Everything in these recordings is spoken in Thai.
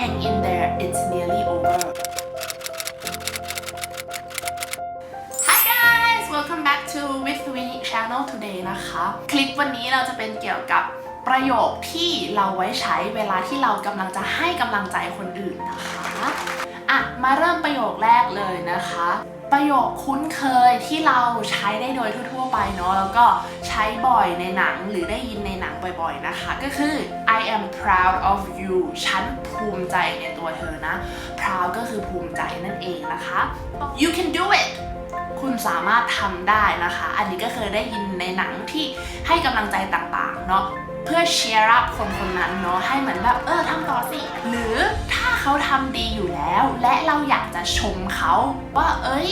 hang in there it's nearly over Hi guys welcome back to with Winnie channel today นะคะ คลิปวันนี้เราจะเป็นเกี่ยวกับประโยคที่เราไว้ใช้เวลาที่เรากำลังจะให้กำลังใจคนอื่นนะคะ มาเริ่มประโยคแรกเลยนะคะ ประโยคคุ้นเคยที่เราใช้ได้โดยทั่ว ๆ ไปเนาะแล้วก็ใช้บ่อยในหนังหรือได้ยินในหนังบ่อย ๆนะคะ ก็คือ I am proud of you ฉันภูมิใจในตัวเธอนะ proud ก็คือภูมิใจนั่นเองนะคะ you can do it คุณสามารถทำได้นะคะ อันนี้ก็เคยได้ยินในหนังที่ให้กำลังใจต่างๆเนาะ เพื่อเชียร์อัพคนคนนั้นเนาะให้เหมือนแบบเออทำต่อสิ หรือถ้าเขาทำดีอยู่แล้ว และเราอยากจะชมเขาว่าเอ้ย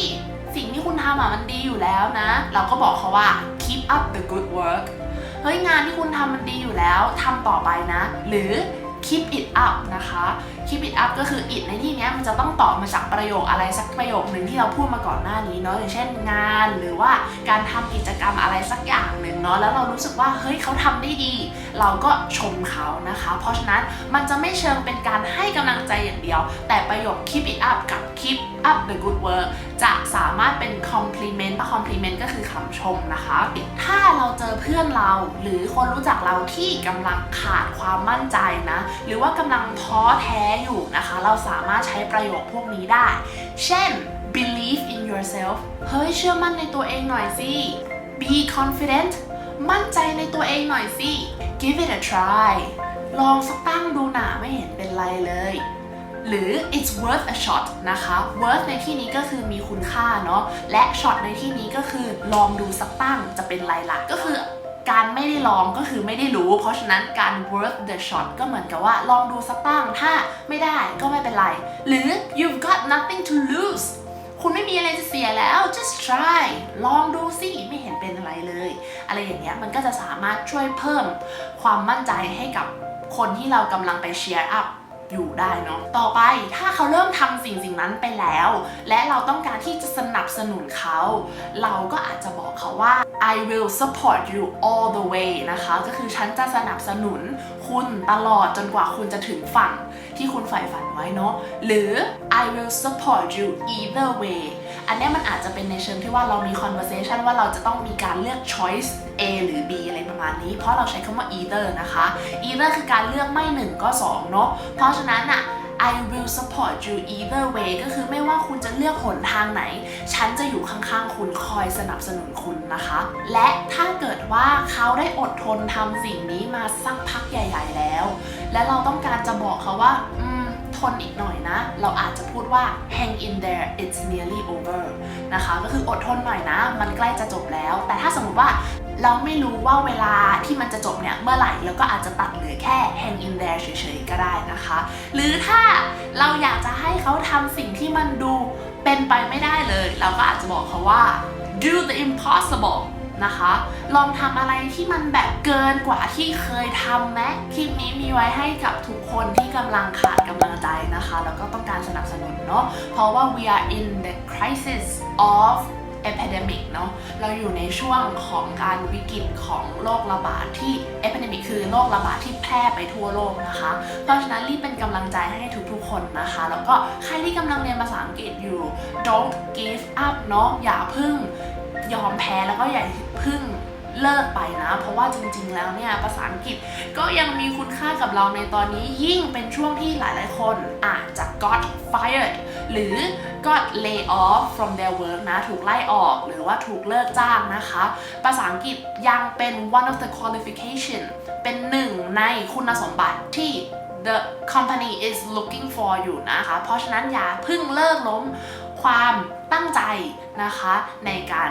สิ่งที่คุณทำอะมันดีอยู่แล้วนะ เราก็บอกเขาว่า keep up the good work เฮ้ยงานที่คุณทำมันดีอยู่แล้วทำต่อไปนะ หรือ keep it up นะคะ keep it up ก็คือ it ในที่นี้มันจะต้องต่อมาจากประโยคอะไรสักประโยคหนึ่งที่เราพูดมาก่อนหน้านี้เนาะอย่างเช่นงานหรือว่าการทำกิจกรรมอะไรสักอย่างหนึ่งเนาะแล้วเรารู้สึกว่าเฮ้ยเขาทำได้ดี เราก็ชมเขานะคะ เพราะฉะนั้นมันจะไม่เชิงเป็นการให้กำลังใจอย่างเดียว แต่ประโยค keep it up กับ keep up the good work จะสามารถเป็น compliment compliment ก็คือคำชมนะคะ ถ้าเราเจอเพื่อนเราหรือคนรู้จักเราที่กำลังขาดความมั่นใจนะหรือว่ากำลังท้อแท้อยู่นะคะ เราสามารถใช้ประโยคพวกนี้ได้ เช่น believe in yourself เฮ้ยเชื่อมั่นในตัวเองหน่อยสิ be confident มั่นใจในตัวเองหน่อยสิ give it a try ลองสักตั้งดูหนาไม่เห็นเป็นไรเลย หรือ it's worth a shot นะคะ worth ในที่นี้ก็คือมีคุณค่าเนาะ และ shot ในที่นี้ก็คือลองดูสักตั้งจะเป็นไรล่ะ ก็คือ การไม่ได้ลองก็คือไม่ได้รู้ เพราะฉะนั้นการ worth the shot ก็เหมือนกับว่าลองดูสักตั้ง ถ้าไม่ได้ก็ไม่เป็นไร หรือ you've got nothing to lose คุณไม่มีอะไรจะเสียแล้ว just try ลองดูสิ ไม่เห็นเป็นอะไรเลย อะไรอย่างเงี้ย มันก็จะสามารถช่วยเพิ่มความมั่นใจให้กับคนที่เรากำลังไปเชียร์อัพอยู่ได้เนาะ ต่อไปถ้าเขาเริ่มทำสิ่งสิ่งนั้นไปแล้ว และเราต้องการที่จะสนับสนุนเขา เราก็อาจจะบอกเขาว่า I will support you all the way นะคะ ก็คือฉันจะสนับสนุนคุณตลอดจนกว่าคุณจะถึงฝั่งที่คุณใฝ่ฝันไว้เนาะหรือ I will support you either way อันนี้มันอาจจะเป็นในเชิงที่ว่าเรามี conversation ว่าเราจะต้องมีการเลือก choice A หรือ B อะไรประมาณนี้ เพราะเราใช้คำว่า either นะคะ either คือการเลือกไม่หนึ่งก็สองเนาะเพราะฉะนั้นอะ I will support you either way ก็คือไม่ว่าคุณจะเลือกหนทางไหน ฉันจะอยู่ข้างๆ คุณคอยสนับสนุนคุณนะคะ และถ้าเกิดว่าเขาได้อดทนทำสิ่งนี้มาสักพักใหญ่ ๆ แล้ว และเราต้องการจะบอกเขาว่าอืมทนอีกหน่อยนะ เราอาจจะพูดว่า hang in there it's nearly over นะคะ ก็คืออดทนหน่อยนะ มันใกล้จะจบแล้ว แต่ถ้าสมมติว่า เราไม่รู้ว่าเวลาที่มันจะจบเนี่ยเมื่อไหร่เราก็อาจจะตัดเหลือแค่ hang in there เฉยๆก็ได้นะคะ หรือถ้าเราอยากจะให้เขาทำสิ่งที่มันดูเป็นไปไม่ได้เลย เราก็อาจจะบอกเขาว่า do the impossible นะคะ ลองทำอะไรที่มันแบบเกินกว่าที่เคยทำไหมคลิปนี้มีไว้ให้กับทุกคนที่กำลังขาดกำลังใจนะคะ แล้วก็ต้องการสนับสนุนเนาะเพราะว่า we are in the crisis of เอพ d e m i c เนาะเราอยู่ในช่วงของการวิกฤตของโรคระบาดที่เอพ d e m i c คือโรคระบาดที่แพร่ไปทั่วโลกนะคะ เพราะฉะนั้นรีบเป็นกำลังใจให้ทุกๆคนนะคะ แล้วก็ใครที่กำลังเรียนภาษาอังกฤษอยู่ don't give up เนาะอย่าพึ่งยอมแพ้แล้วก็อย่าพึ่ง เลิกไปนะ เพราะว่าจริงๆแล้วเนี่ยภาษาอังกฤษก็ยังมีคุณค่ากับเราในตอนนี้ยิ่งเป็นช่วงที่หลายๆคนอาจจะ got fired หรือ got lay off from their work นะ ถูกไล่ออกหรือว่าถูกเลิกจ้างนะคะ ภาษาอังกฤษยังเป็น one of the qualification เป็นหนึ่งในคุณสมบัติที่ the company is looking for อยู่นะคะ เพราะฉะนั้นอย่าเพึ่งเลิกล้มความตั้งใจนะคะในการ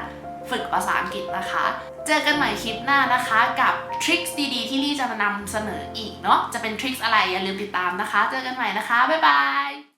ฝึกภาษาอังกฤษนะคะ เจอกันใหม่คลิปหน้านะคะกับทริคดีๆที่ลี่จะมานำเสนออีกเนาะจะเป็นทริคอะไรอย่าลืมติดตามนะคะ เจอกันใหม่นะคะ บ๊ายบาย